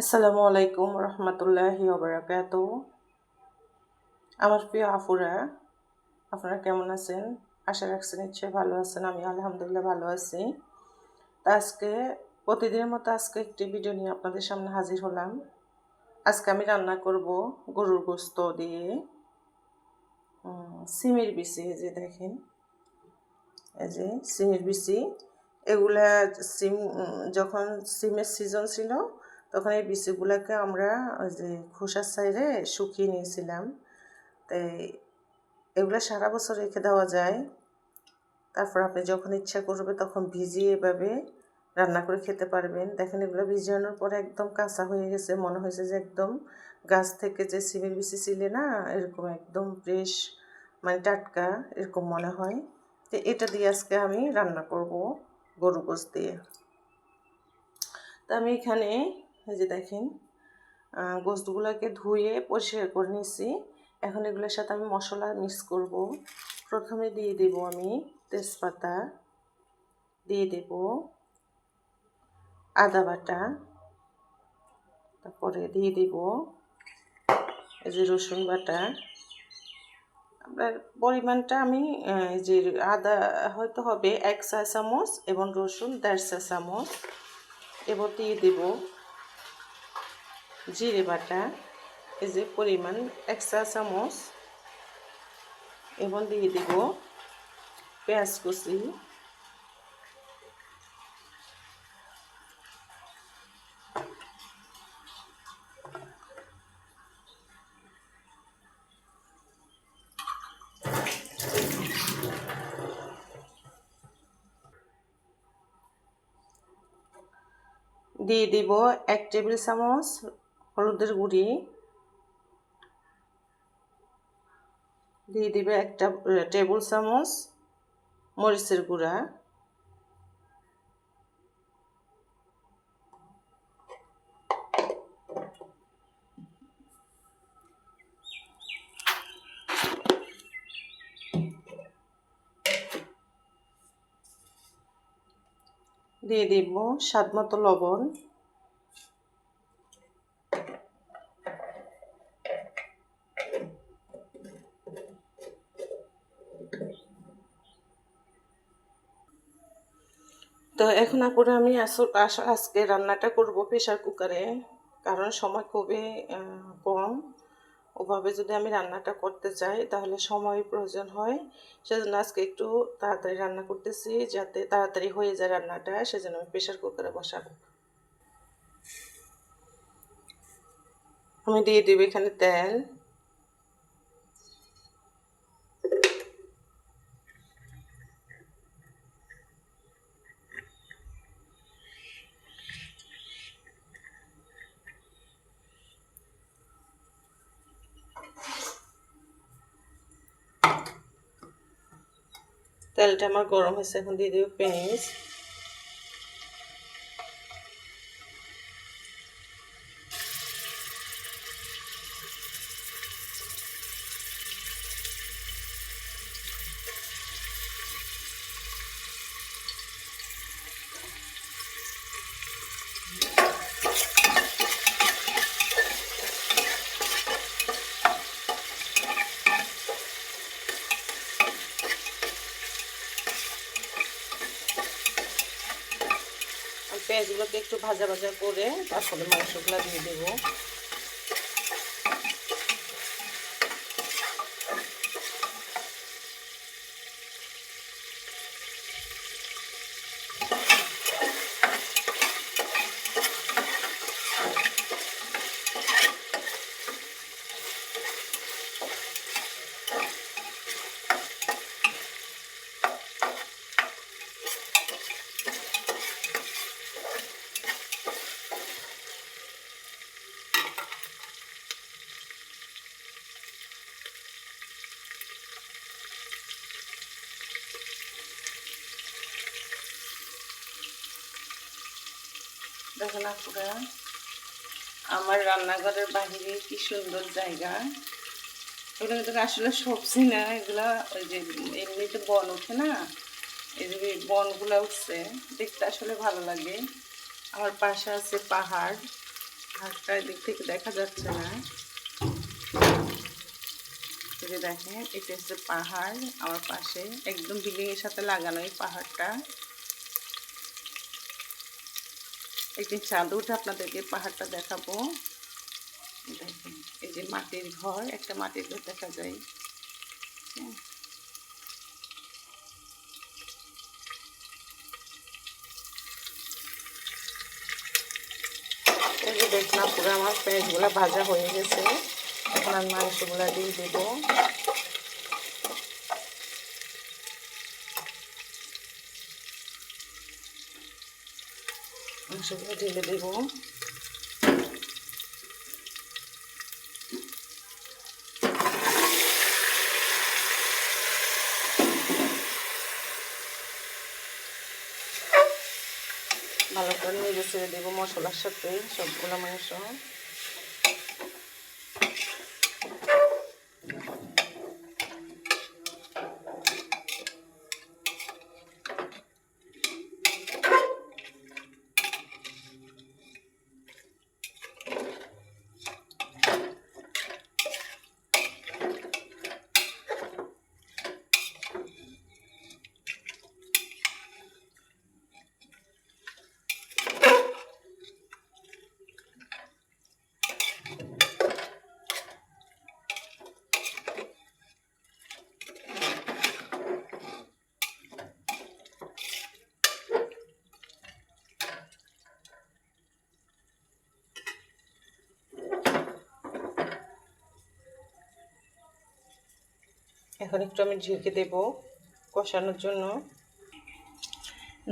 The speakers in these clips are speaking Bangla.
আসসালামু আলাইকুম রহমতুল্লাহি ওবরাকাত। আমার প্রিয় আফুরা আপনারা কেমন আছেন? আশা রাখছি নিশ্চয়ই ভালো আছেন আমি আলহামদুলিল্লাহ ভালো আছি। তা আজকে প্রতিদিনের মতো আজকে একটি ভিডিও নিয়ে আপনাদের সামনে হাজির হলাম। আজকে আমি রান্না করব গরুর গোস্ত দিয়ে। সিমের বিচি, এই যে দেখেন। এই যে সিমের বিচি। এগুলা সিম যখন সিমের সিজন ছিল তখন এই বিচিগুলোকে আমরা ওই যে খোসার সাইডে শুকিয়ে নিয়েছিলাম। তাই এগুলো সারা বছর রেখে দেওয়া যায়। তারপর আপনি যখন ইচ্ছা করবে তখন ভিজিয়ে এভাবে রান্না করে খেতে পারবেন। দেখেন এগুলো ভিজানোর পরে একদম কাঁচা হয়ে গেছে। মনে হয়েছে যে একদম গাছ থেকে যে সিমের বিচি ছিলে না, এরকম একদম ফ্রেশ মানে টাটকা, এরকম মনে হয়। তো এটা দিয়ে আজকে আমি রান্না করব গরু গোস দিয়ে। তা আমি এখানে এই যে দেখেন গোস্তগুলোকে ধুয়ে পরিষ্কার করে নিয়েছি। এখন এগুলোর সাথে আমি মশলা মিক্স করব। প্রথমে দিয়ে দেব আমি তেজপাতা, দিয়ে দেব আদা বাটা, তারপরে দিয়ে দেব এই যে রসুন বাটা। আপনার পরিমাণটা আমি যে আদা হয়তো হবে এক চা চামচ এবং রসুন দেড় চা চামচ। এবার দিয়ে দেব জিরে বাটা, এই যে পরিমাণ এক চা চামচ, এবং দিয়ে দেব পেঁয়াজ কুচি। দিয়ে দিব এক টেবিল চামচ হলুদের গুঁড়ি দিয়ে দিবে একটা টেবিল চামচ মরিচের গুঁড়া। দিয়ে দিব স্বাদ মতো লবণ। এখন আপুরে আমি আজকে রান্নাটা করব প্রেশার কুকারে কারণ সময় খুবই কম। ওভাবে যদি আমি রান্নাটা করতে চাই তাহলে সময় প্রয়োজন হয়। সেজন্য আজকে একটু তাড়াতাড়ি রান্না করতেছি, যাতে তাড়াতাড়ি হয়ে যায় রান্নাটা। সেজন্য আমি প্রেশার কুকারে বসাবো। আমি দিয়ে দিব এখানে তেল। তেলটা আমার গরম হয়েছে এখন দিয়ে দেবো পেঁয়াজ। পেঁয়াজগুলোকে একটু ভাজা ভাজা করে তারপরে মাংসগুলো দিয়ে দেবো। দেখেন আপনারা আমার রান্নাঘরের বাহিরে কি সুন্দর জায়গা। এগুলো কিন্তু আসলে সবজি না, এগুলা ওই যে এমনিতে বন ওঠে না, এই যে বনগুলো উঠছে, দেখতে আসলে ভালো লাগে। আমার পাশে আছে পাহাড়, পাহাড়টা এদিক থেকে দেখা যাচ্ছে না। এই যে দেখেন, এটা হচ্ছে পাহাড়, আমার পাশে একদম বিল্ডিং এর সাথে লাগানো এই পাহাড়টা। একদিন চাঁদ উঠে আপনাদেরকে পাহাড়টা দেখাবো। দেখেন, এই যে মাটির ঘর, একটা মাটির ঘর দেখা যায়। হ্যাঁ। দেখলাম পুরো আমার পেঁয়াজগুলো ভাজা হয়ে গেছে। এখন আমি মাংসগুলো দিয়ে দেবো। মাংসগুলো ঢেলে দেব। ভালো করে নেড়ে ছেড়ে দেবো মশলার সাথে সবগুলো মাংস। এখন একটু আমি ঝেঁকে দেব কষানোর জন্য।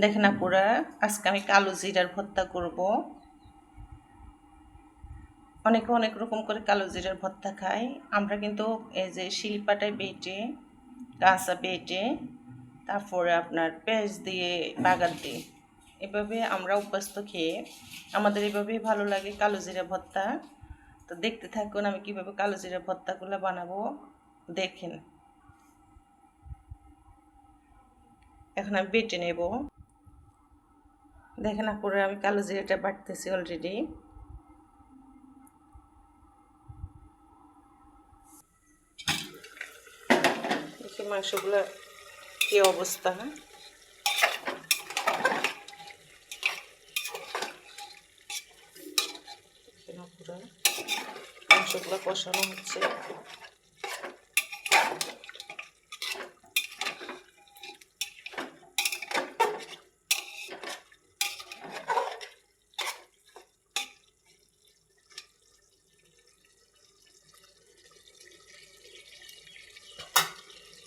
দেখেন আপুরা, আজকে আমি কালো জিরার ভর্তা করব। অনেকে অনেক রকম করে কালো জিরার ভর্তা খাই আমরা কিন্তু এই যে শিলপাটায় বেটে কাঁচা বেটে, তারপরে আপনার পেঁয়াজ দিয়ে, বাগার দিই এভাবে আমরা অভ্যস্ত খেয়ে আমাদের এভাবেই ভালো লাগে কালো জিরা ভর্তা। তো দেখতে থাকুন আমি কীভাবে কালো জিরা ভর্তাগুলো বানাবো। দেখেন। এখন আমি বেটে নেব। দেখেন আপুরে, আমি কালো জিরাটা বাটতেছি অলরেডি দেখি মাংসগুলো কি অবস্থা। মাংসগুলো কষানো হচ্ছে।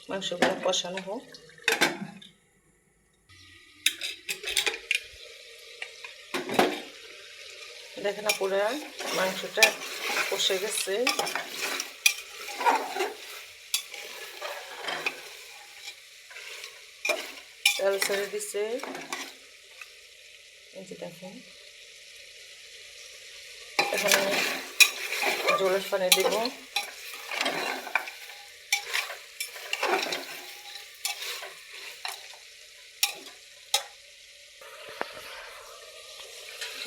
মাংসগুলো কষানো হোক দেখেন পুরো মাংসটা কষে গেছে। তেল ছেড়ে দিছে। এই যে দেখেন। এখন জলের পানি দেবো।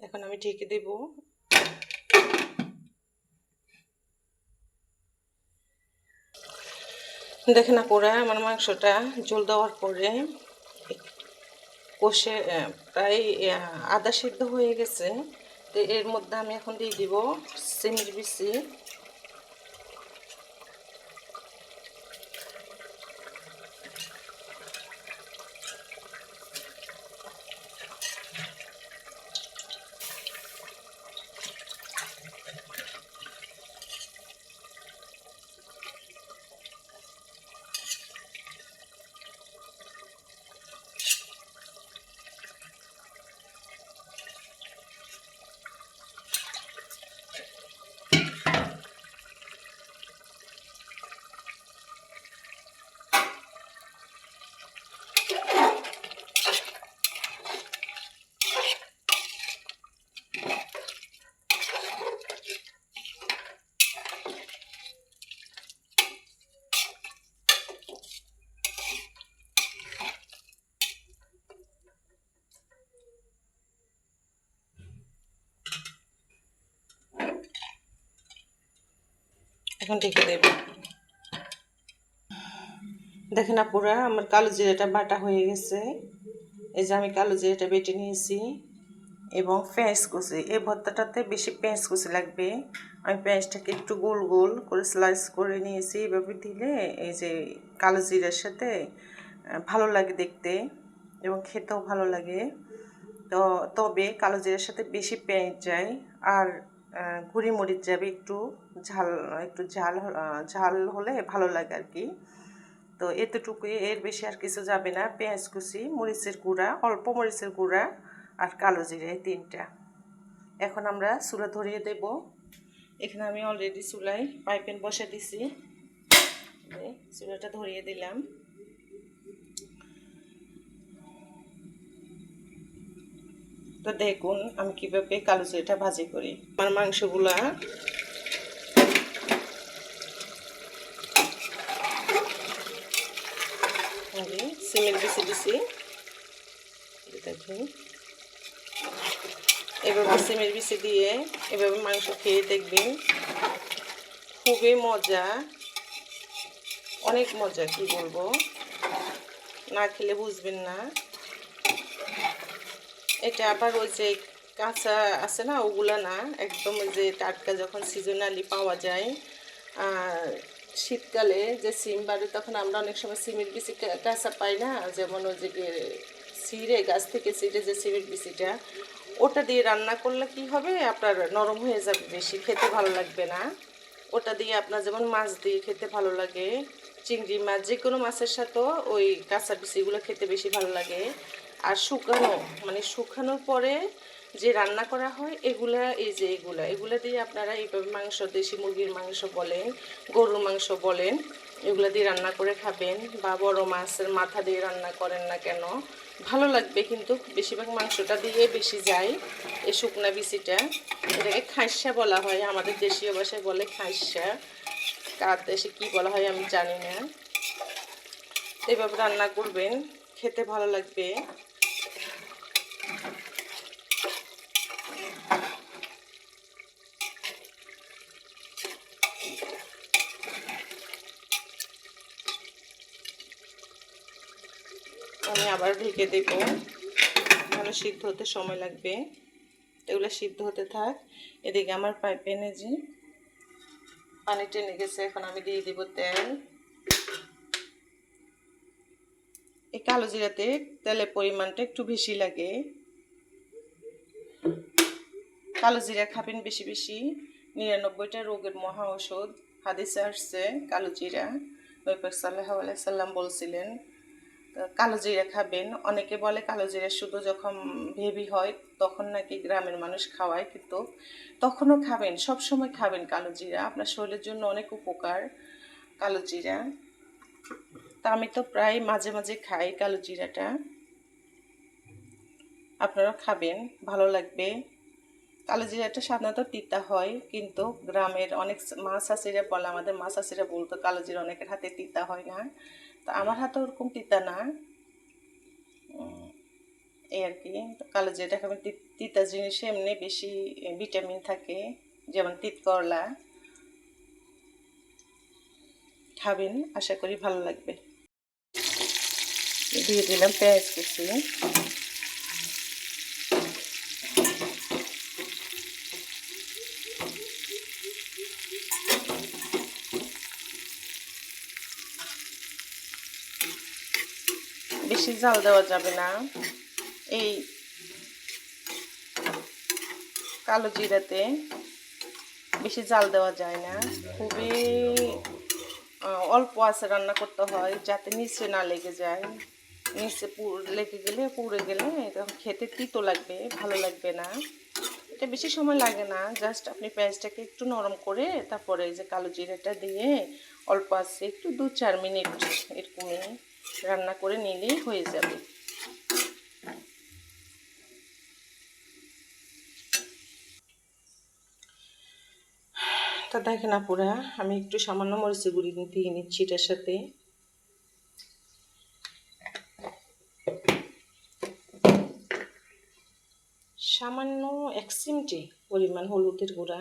এখন আমি ঢেকে দেব। দেখে না করে আমার মাংসটা জল দেওয়ার পরে কষে প্রায় আদা সিদ্ধ হয়ে গেছে। তো এর মধ্যে আমি এখন দিয়ে দিব সিমের বিচি। এখন ঢেকে দেব। দেখেন আপুরা, আমার কালো জিরাটা বাটা হয়ে গেছে। এই যে আমি কালো জিরাটা বেটে নিয়েছি এবং পেঁয়াজ কুচি। এই ভর্তাটাতে বেশি পেঁয়াজ কুচি লাগবে। আমি পেঁয়াজটাকে একটু গোল গোল করে স্লাইস করে নিয়েছি। এভাবে দিলে এই যে কালো জিরার সাথে ভালো লাগে দেখতে এবং খেতেও ভালো লাগে। তো তবে কালো জিরার সাথে বেশি পেঁয়াজ যায়। আর গুঁড়ি মরিচ যাবে একটু ঝাল একটু ঝাল ঝাল হলে ভালো লাগে আর কি। তো এতটুকুই, এর বেশি আর কিছু যাবে না। পেঁয়াজ কুচি, মরিচের গুঁড়া, অল্প মরিচের গুঁড়া আর কালো জিরা এই তিনটা। এখন আমরা চুলা ধরিয়ে দেব। এখানে আমি অলরেডি চুলায় পাইপেন বসে দিছি। চুলাটা ধরিয়ে দিলাম। তো দেখুন, আমি কীভাবে কালো জিরাটা ভাজি করি। আমার মাংসগুলা সিমেন্ট দিছি দিছি। এই দেখুন। এভাবে সিমের বিচি দিয়ে এভাবে মাংস খেয়ে দেখবেন খুবই মজা। অনেক মজা, কি বলব? না খেলে বুঝবেন না। এটা আবার ওই যে কাঁচা আছে না, ওগুলা না, একদম ওই যে টাটকা যখন সিজনালি পাওয়া যায় শীতকালে যে সিম বাড়ে, তখন আমরা অনেক সময় সিমের বিচি কাঁচা পাই না, যেমন ওই যে ছিঁড়ে গাছ থেকে ছিঁড়ে যে সিমের বিচিটা, ওটা দিয়ে রান্না করলে কি হবে? আপনার নরম হয়ে যাবে বেশি, খেতে ভালো লাগবে না। ওটা দিয়ে আপনার যেমন মাছ দিয়ে খেতে ভালো লাগে, চিংড়ি মাছ যে কোনো মাছের সাথেও ওই কাঁচা বিচিগুলো খেতে বেশি ভালো লাগে। আর শুকানো মানে শুকানোর পরে যে রান্না করা হয়, এগুলা, এই যে এগুলা এগুলা দিয়ে আপনারা এইভাবে মাংস, দেশি মুরগির মাংস বলেন, গরুর মাংস বলেন, এগুলা দিয়ে রান্না করে খাবেন বা বড় মাছের মাথা দিয়ে রান্না করেন না কেন, ভালো লাগবে কিন্তু। বেশিরভাগ মাংসটা দিয়ে বেশি যায় এই শুকনা বিচিটা। এটাকে খাইসা বলা হয়, আমাদের দেশীয় ভাষায় বলে খাইসা কার দেশে কী বলা হয় আমি জানি না। এভাবে রান্না করবেন, খেতে ভালো লাগবে আমি আবার ঢেকে দেব ভালো সিদ্ধ হতে সময় লাগবে। এগুলো সিদ্ধ হতে থাক। এদিকে আমার পাইপেনে যে পানি টেনে গেছে, এখন আমি দিয়ে দিব তেল। এই কালো জিরাতে তেলের পরিমাণটা একটু বেশি লাগে। কালো জিরা খাবেন বেশি বেশি। নিরানব্বইটা রোগের মহা ঔষধ। হাদিসে আসছে, কালো জিরা। নৈপাক সাল্লাহ সাল্লাম বলছিলেন কালো জিরা খাবেন। অনেকে বলে কালো জিরা শুধু যখন ভেবি হয় তখন নাকি গ্রামের মানুষ খাওয়ায়, কিন্তু তখনও খাবেন সব সময় খাবেন কালো জিরা। আপনার শরীরের জন্য অনেক উপকার কালো জিরা। তা আমি তো প্রায় মাঝে মাঝে খাই কালো জিরাটা। আপনারা খাবেন, ভালো লাগবে। কালো জিরাটা সাধারণত তিতা হয়, কিন্তু গ্রামের অনেক মা চাষিরা বলে, আমাদের মা চাষিরা বলতো, কালো জিরা অনেকের হাতে তিতা হয় না। তো আমার হাতে ওরকম তিতা না। এই আর কি কালো যেটা খাবেন তিতা জিনিস এমনি বেশি ভিটামিন থাকে, যেমন তিত করলা। খাবেন, আশা করি ভালো লাগবে। দিয়ে দিলাম পেঁয়াজ কুচি। বেশি জাল দেওয়া যাবে না। এই কালো জিরাতে বেশি জাল দেওয়া যায় না। খুবই অল্প আছে রান্না করতে হয় যাতে নিচে না লেগে যায়। নিচে লেগে গেলে, পুড়ে গেলে খেতে তিতো লাগবে, ভালো লাগবে না। এটা বেশি সময় লাগে না, জাস্ট আপনি পেঁয়াজটাকে একটু নরম করে তারপরে যে কালো জিরাটা দিয়ে অল্প আছে, একটু দু চার মিনিট এরকমই রান্না করে নিলেই হয়ে যাবে। তো দেখেন আপুরা, আমি একটু সামান্য মরিচি গুঁড়ি দিয়ে নিচ্ছি এটার সাথে। সামান্য এক চিমটি পরিমাণ হলুদের গুঁড়া।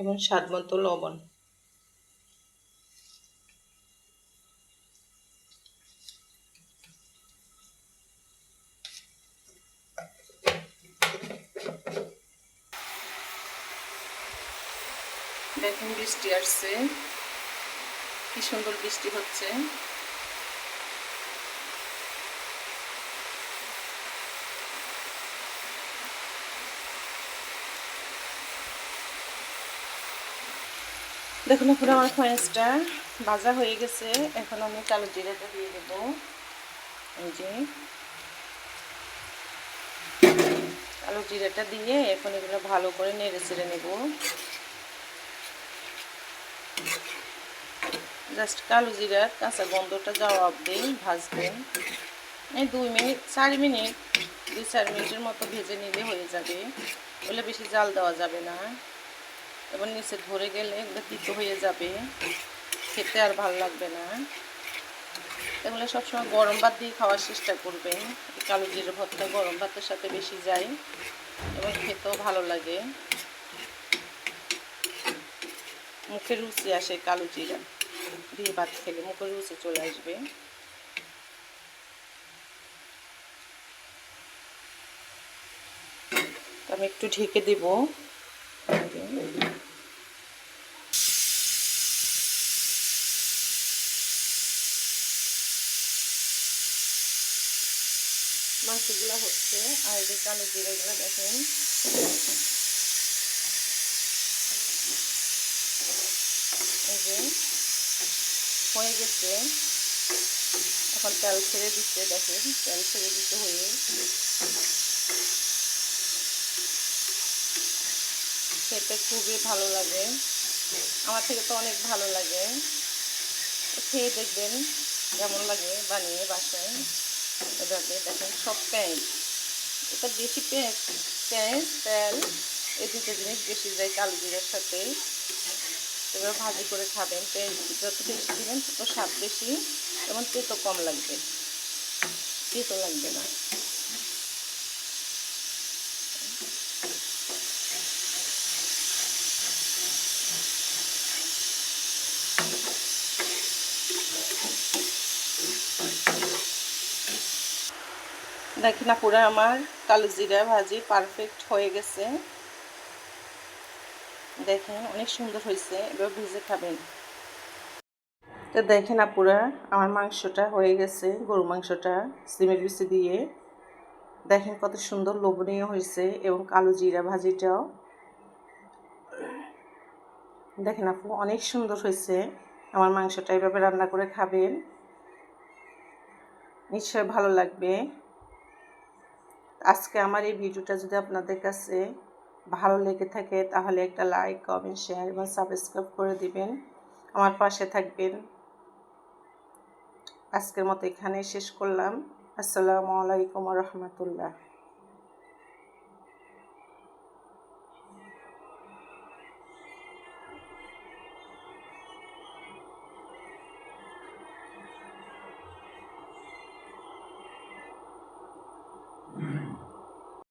এবং স্বাদ মতো লবণ বৃষ্টি আসছে। কি সুন্দর বৃষ্টি হচ্ছে। দেখুন পুরো আমার ফয়েন্সটা ভাজা হয়ে গেছে। এখন আমি কালো জিরাটা দিয়ে দেবো। এই যে। কালো জিরাটা দিয়ে এখন এগুলো ভালো করে নেড়ে চেড়ে নেব। জাস্ট কালো জিরার কাঁচা গন্ধটা যাওয়া অবধি ভাজবেন এই দুই মিনিট, চার মিনিট, দুই চার মিনিটের মতো ভেজে নিলে হয়ে যাবে। বলে বেশি জাল দেওয়া যাবে না। এবার নিচে ধরে গেলে এগুলো তিতো হয়ে যাবে। খেতে আর ভালো লাগবে না। এগুলো সবসময় গরম ভাত দিয়ে খাওয়ার চেষ্টা করবেন। কালো জিরে ভর্তা গরম ভাতের সাথে বেশি যায় এবং খেতেও ভালো লাগে। মুখে রুচি আসে কালো জিরা দিয়ে ভাত খেলে, মুখে রুচি চলে আসবে। আমি একটু ঢেকে দেব। মাছগুলো হচ্ছে, আর এই কালো জিরেগুলো দেখেন। এই যে হয়ে গেছে। এখন তেল ছেড়ে দিচ্ছে, দেখেন, তেল ছেড়ে দিতে হয়ে। খেতে খুবই ভালো লাগে। আমার থেকে তো অনেক ভালো লাগে। খেয়ে দেখবেন, কেমন লাগে বানিয়ে বাসায়। এভাবে দেখেন সব পেঁয়াজ এটা বেশি পেঁয়াজ তেল, এই দুটো জিনিস বেশি যায় কালো জিরার সাথে। এবার ভাজি করে খাবেন পেঁয়াজ যত বেশি দিবেন, তত স্বাদ বেশি। এবং তেতো কম লাগবে। তেতো লাগবে না। দেখি না পুরো আমার কালো জিরা ভাজি পারফেক্ট হয়ে গেছে। দেখেন, অনেক সুন্দর হয়েছে, এবার ভিজে খাবেন। তো দেখেন আপুরা, আমার মাংসটা হয়ে গেছে গরু মাংসটা সিমের বিচি দিয়ে। দেখেন কত সুন্দর লোভনীয় হয়েছে, এবং কালো জিরা ভাজিটাও। দেখেন আপু, অনেক সুন্দর হয়েছে, আমার মাংসটা এভাবে রান্না করে খাবেন। নিশ্চয় ভালো লাগবে। আজকে আমার এই ভিডিওটা যদি আপনাদের কাছে ভালো লেগে থাকে, তাহলে একটা লাইক, কমেন্ট, শেয়ার এবং সাবস্ক্রাইব করে দিবেন। আমার পাশে থাকবেন। আজকের মতো এখানেই শেষ করলাম। আসসালামু আলাইকুম রহমতুল্লাহ।